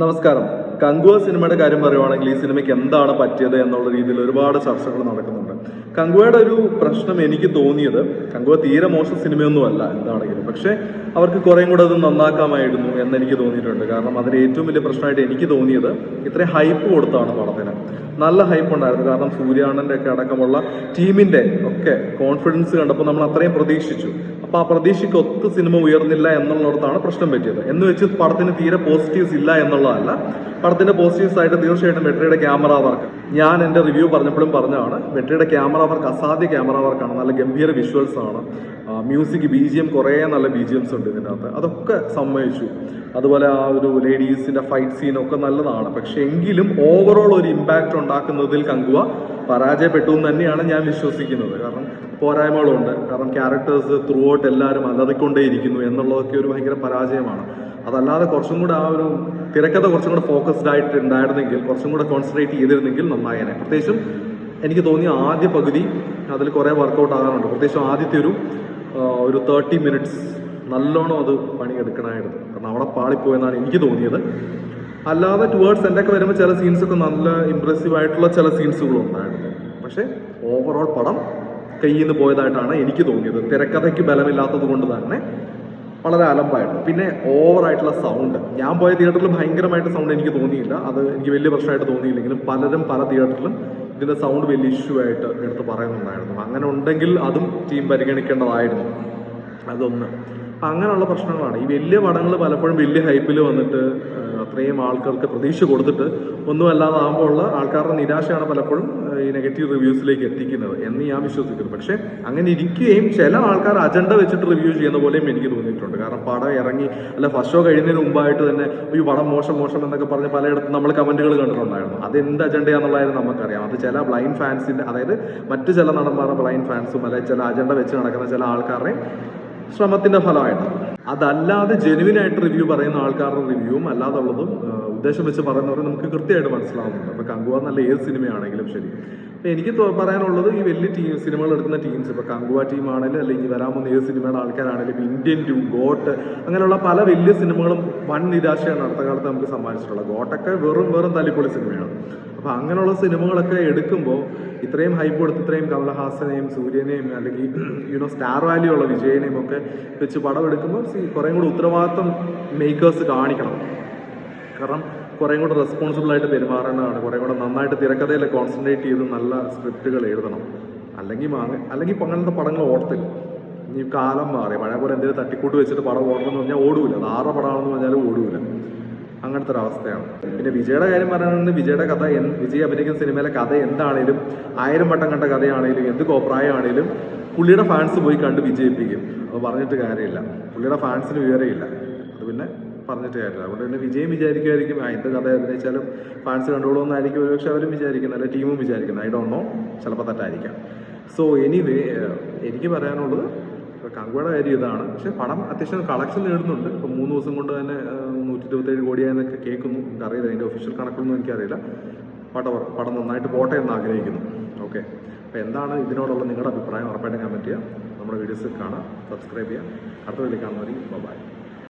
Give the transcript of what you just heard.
നമസ്കാരം. കങ്കുവ സിനിമയുടെ കാര്യം പറയുവാണെങ്കിൽ ഈ സിനിമയ്ക്ക് എന്താണ് പറ്റിയത് എന്നുള്ള രീതിയിൽ ഒരുപാട് ചർച്ചകൾ നടക്കുന്നുണ്ട്. കങ്കുവയുടെ ഒരു പ്രശ്നം എനിക്ക് തോന്നിയത് കങ്കുവ തീരെ മോശം സിനിമയൊന്നുമല്ല എന്താണെങ്കിലും. പക്ഷേ അവർക്ക് കുറേം കൂടെ അത് നന്നാക്കാമായിരുന്നു എന്ന് എനിക്ക് തോന്നിയിട്ടുണ്ട്. കാരണം അതിന് ഏറ്റവും വലിയ പ്രശ്നമായിട്ട് എനിക്ക് തോന്നിയത് ഇത്രയും ഹൈപ്പ് കൊടുത്താണ് പടത്തിന്. നല്ല ഹൈപ്പ് ഉണ്ടായിരുന്നു. കാരണം സൂര്യാണന്റെ ഒക്കെ അടക്കമുള്ള ടീമിന്റെ ഒക്കെ കോൺഫിഡൻസ് കണ്ടപ്പോൾ നമ്മൾ അത്രയും പ്രതീക്ഷിച്ചു. അപ്പോൾ ആ പ്രതീക്ഷയ്ക്ക് ഒത്ത് സിനിമ ഉയർന്നില്ല എന്നുള്ളിടത്താണ് പ്രശ്നം പറ്റിയത്. എന്ന് വെച്ച് പടത്തിന് തീരെ പോസിറ്റീവ്സ് ഇല്ല എന്നുള്ളതല്ല. പടത്തിന്റെ പോസിറ്റീവ് സൈഡ് തീർച്ചയായിട്ടും വെട്രിയുടെ ക്യാമറ വർക്ക് ഞാൻ എന്റെ റിവ്യൂ പറഞ്ഞപ്പോഴും പറഞ്ഞതാണ് വെട്രിയുടെ ക്യാമറ വർക്ക് അസാധ്യ ക്യാമറ വർക്കാണ് നല്ല ഗംഭീര വിഷ്വൽസ് ആണ്. മ്യൂസിക് ബി ജി എം കുറേ നല്ല ബി ജി എംസ് ഉണ്ട് ഇതിന്റെ അകത്ത് അതൊക്കെ സമ്മതിച്ചു. അതുപോലെ ആ ഒരു ലേഡീസിന്റെ ഫൈറ്റ് സീനൊക്കെ നല്ലതാണ്. പക്ഷെ എങ്കിലും ഓവറോൾ ഒരു ഇമ്പാക്റ്റ് ഉണ്ടാക്കുന്നതിൽ കങ്കുവ പരാജയപ്പെട്ടു എന്ന് തന്നെയാണ് ഞാൻ വിശ്വസിക്കുന്നത്. കാരണം പോരായ്മകളുണ്ട്. കാരണം ക്യാരക്ടേഴ്സ് ത്രൂ ഔട്ട് എല്ലാവരും അലറിക്കൊണ്ടേയിരിക്കുന്നു എന്നുള്ളതൊക്കെ ഒരു ഭയങ്കര പരാജയമാണ്. അതല്ലാതെ കുറച്ചും കൂടെ ആ ഒരു തിരക്കഥ കുറച്ചും കൂടെ ഫോക്കസ്ഡ് ആയിട്ട് ഉണ്ടായിരുന്നെങ്കിൽ കുറച്ചും കൂടെ കോൺസെൻട്രേറ്റ് ചെയ്തിരുന്നെങ്കിൽ നന്നായേനെ. പ്രത്യേകിച്ചും എനിക്ക് തോന്നിയ ആദ്യ പകുതി അതിൽ കുറേ വർക്കൗട്ട് ആകാനുണ്ട് പ്രത്യേകിച്ചും ആദ്യത്തെ ഒരു ഒരു തേർട്ടി മിനിറ്റ്സ് നല്ലോണം അത് പണിയെടുക്കണമായിരുന്നു. കാരണം അവിടെ പാളിപ്പോയെന്നാണ് എനിക്ക് തോന്നിയത്. അല്ലാതെ ടുവേർഡ്സ് എന്റെ ഒക്കെ വരുമ്പോൾ ചില സീൻസൊക്കെ നല്ല ഇമ്പ്രസീവ് ആയിട്ടുള്ള ചില സീൻസുകളും ഉണ്ടായിരുന്നു പക്ഷേ ഓവറോൾ പടം കയ്യിൽ നിന്ന് പോയതായിട്ടാണ് എനിക്ക് തോന്നിയത്. തിരക്കഥയ്ക്ക് ബലമില്ലാത്തത് കൊണ്ട് തന്നെ വളരെ അലമ്പായിരുന്നു. പിന്നെ ഓവറായിട്ടുള്ള സൗണ്ട് ഞാൻ പോയ തിയേറ്ററിൽ ഭയങ്കരമായിട്ട് സൗണ്ട് എനിക്ക് തോന്നിയില്ല. അത് എനിക്ക് വലിയ പ്രശ്നമായിട്ട് തോന്നിയില്ലെങ്കിലും പലരും പല തിയേറ്ററിലും ഇതിന്റെ സൗണ്ട് വലിയ ഇഷ്യൂ ആയിട്ട് എടുത്ത് പറയുന്നുണ്ടായിരുന്നു. അങ്ങനെ ഉണ്ടെങ്കിൽ അതും ടീം പരിഗണിക്കേണ്ടതായിരുന്നു. അതൊന്ന്. അങ്ങനെയുള്ള പ്രശ്നങ്ങളാണ്. ഈ വലിയ പടങ്ങൾ പലപ്പോഴും വലിയ ഹൈപ്പിൽ വന്നിട്ട് അത്രയും ആൾക്കാർക്ക് പ്രതീക്ഷ കൊടുത്തിട്ട് ഒന്നുമല്ലാതാകുമ്പോൾ ഉള്ള ആൾക്കാരുടെ നിരാശയാണ് പലപ്പോഴും ഈ നെഗറ്റീവ് റിവ്യൂസിലേക്ക് എത്തിക്കുന്നത് എന്ന് ഞാൻ വിശ്വസിക്കുന്നു. പക്ഷേ അങ്ങനെ ഇരിക്കുകയും ചില ആൾക്കാർ അജണ്ട വെച്ചിട്ട് റിവ്യൂ ചെയ്യുന്ന പോലെയും എനിക്ക് തോന്നിയിട്ടുണ്ട്. കാരണം പടം ഇറങ്ങി അല്ല ഫസ്റ്റ് ഷോ കഴിയുന്നതിന് മുമ്പായിട്ട് തന്നെ ഈ പടം മോശം മോശം എന്നൊക്കെ പറഞ്ഞ് പലയിടത്തും നമ്മൾ കമന്റുകൾ കണ്ടിട്ടുണ്ടായിരുന്നു. അത് എന്ത് അജണ്ടയാണെന്നുള്ളതായിരുന്നു നമുക്കറിയാം. അത് ചില ബ്ലൈൻഡ് ഫാൻസിന്റെ അതായത് മറ്റു ചില നടന്മാരുടെ ബ്ലൈൻഡ് ഫാൻസും അല്ലെങ്കിൽ ചില അജണ്ട വെച്ച് നടക്കുന്ന ചില ആൾക്കാരുടെ ശ്രമത്തിന്റെ ഫലമായിട്ട് അതല്ലാതെ ജെനുവിൻ ആയിട്ട് റിവ്യൂ പറയുന്ന ആൾക്കാരുടെ റിവ്യൂവും അല്ലാതുള്ളതും ഉദ്ദേശം വെച്ച് പറയുന്നവരെ നമുക്ക് കൃത്യമായിട്ട് മനസ്സിലാവുന്നുണ്ട്. അപ്പൊ കങ്കുവ നല്ല ഏത് സിനിമയാണെങ്കിലും ശരി. അപ്പൊ എനിക്ക് പറയാനുള്ളത് ഈ വലിയ ടീം സിനിമകൾ എടുക്കുന്ന ടീംസ് ഇപ്പൊ കങ്കുവ ടീം ആണെങ്കിലും അല്ലെങ്കിൽ വരാൻ പോകുന്ന ഏത് സിനിമയുടെ ആൾക്കാരാണെങ്കിലും ഇന്ത്യൻ ടു ഗോട്ട് അങ്ങനെയുള്ള പല വലിയ സിനിമകളും വൺ നിരാശയാണ് അടുത്ത കാലത്ത് നമുക്ക് സമ്മാനിച്ചിട്ടുള്ളത്. ഗോട്ടൊക്കെ വെറും വെറും തല്ലിപ്പൊളി സിനിമയാണ്. അപ്പൊ അങ്ങനെയുള്ള സിനിമകളൊക്കെ എടുക്കുമ്പോൾ ഇത്രയും ഹൈപ്പ് കൊടുത്ത് ഇത്രയും കമലഹാസനെയും സൂര്യനെയും അല്ലെങ്കിൽ യുനോ സ്റ്റാർ വാല്യൂ ഉള്ള വിജയനെയും ഒക്കെ വെച്ച് പടം എടുക്കുമ്പോൾ കുറേ കൂടി ഉത്തരവാദിത്തം മേക്കേഴ്സ് കാണിക്കണം. കാരണം കുറേം കൂടെ റെസ്പോൺസിബിൾ ആയിട്ട് പെരുമാറേണ്ടതാണ്. കുറേ കൂടെ നന്നായിട്ട് തിരക്കഥയിൽ കോൺസെൻട്രേറ്റ് ചെയ്ത് നല്ല സ്ക്രിപ്റ്റുകൾ എഴുതണം. അല്ലെങ്കിൽ അല്ലെങ്കിൽ അങ്ങനത്തെ പടങ്ങൾ ഓടത്തില്ല ഇനി കാലം മാറി. പഴയ പോലെ എന്തെങ്കിലും തട്ടിക്കൂട്ട് വെച്ചിട്ട് പടം ഓടണമെന്ന് പറഞ്ഞാൽ ഓടൂല. അത് ആറ് പടമാണെന്ന് പറഞ്ഞാലും ഓടൂല. അങ്ങനത്തെ ഒരു അവസ്ഥയാണ്. പിന്നെ വിജയുടെ കാര്യം പറയുകയാണെങ്കിൽ വിജയുടെ കഥ വിജയ് അഭിനയിക്കുന്ന സിനിമയിലെ കഥ എന്താണേലും ആയിരം വട്ടം കണ്ട കഥയാണേലും എന്ത് കോപ്രായമാണേലും പുള്ളിയുടെ ഫാൻസ് പോയി കണ്ട് വിജയിപ്പിക്കും. അത് പറഞ്ഞിട്ട് കാര്യമില്ല. പുള്ളിയുടെ ഫാൻസിന് വിവരമില്ല. അത് പിന്നെ പറഞ്ഞിട്ട് കാര്യമില്ല. അതുകൊണ്ട് തന്നെ വിജയം വിചാരിക്കുമായിരിക്കും. ആ എന്ത് കഥ അഭിനയിച്ചാലും ഫാൻസ് കണ്ടോളൂന്നായിരിക്കും ഒരുപക്ഷെ അവരും വിചാരിക്കുന്നത് അല്ലെങ്കിൽ ടീമും വിചാരിക്കുന്നത്. ഐ ഡോണ്ട് നോ ചിലപ്പോൾ തെറ്റായിരിക്കാം. സോ എനിവേ എനിക്ക് പറയാനുള്ളത് കങ്കുവയുടെ കാര്യം ഇതാണ്. പക്ഷെ പടം അത്യാവശ്യം കളക്ഷൻ നേടുന്നുണ്ട്. ഇപ്പം മൂന്ന് ദിവസം കൊണ്ട് തന്നെ നൂറ്റി ഇരുപത്തേഴ് കോടിയായെന്നൊക്കെ കേൾക്കുന്നു. എനിക്കറിയില്ല. അതിന്റെ ഒഫീഷ്യൽ കണക്കൊന്നും എനിക്കറിയില്ല. പടവർ പടം നന്നായിട്ട് പോട്ടെ എന്ന് ആഗ്രഹിക്കുന്നു. ഓക്കെ അപ്പോൾ എന്താണ് ഇതിനോടുള്ള നിങ്ങളുടെ അഭിപ്രായം? ഉറപ്പായിട്ടും കമന്റ് ചെയ്യുക. നമ്മുടെ വീഡിയോസ് കാണാം സബ്സ്ക്രൈബ് ചെയ്യുക. അടുത്ത വീഡിയോ കാണുന്നവരെയും ബൈ